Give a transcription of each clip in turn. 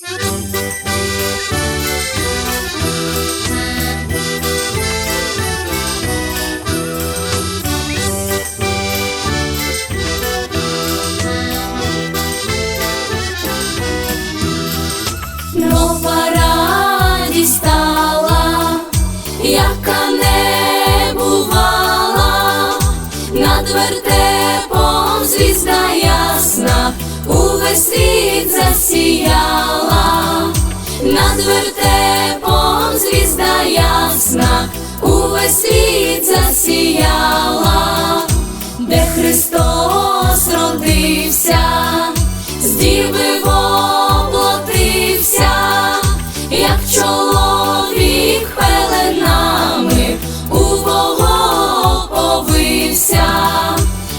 Нова радість стала, яка не бувала, над вертепом звізда ясна, увесь світ засіяла, над вертепом звізда ясна, увесь світ засіяла, де Христос родився, з діви воплотився, як чоловік пеленами у Бога повився,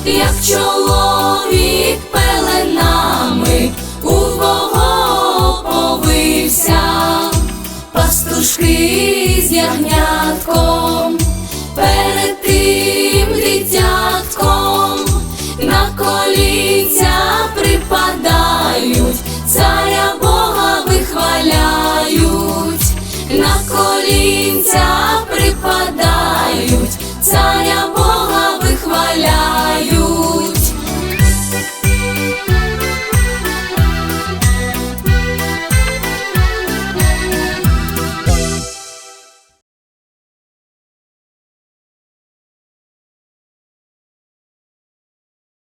як чоловік пеленами пиріжки з ягнятком, перед тим дитятком на коліця припадають, царя Бога вихваляють на коліця.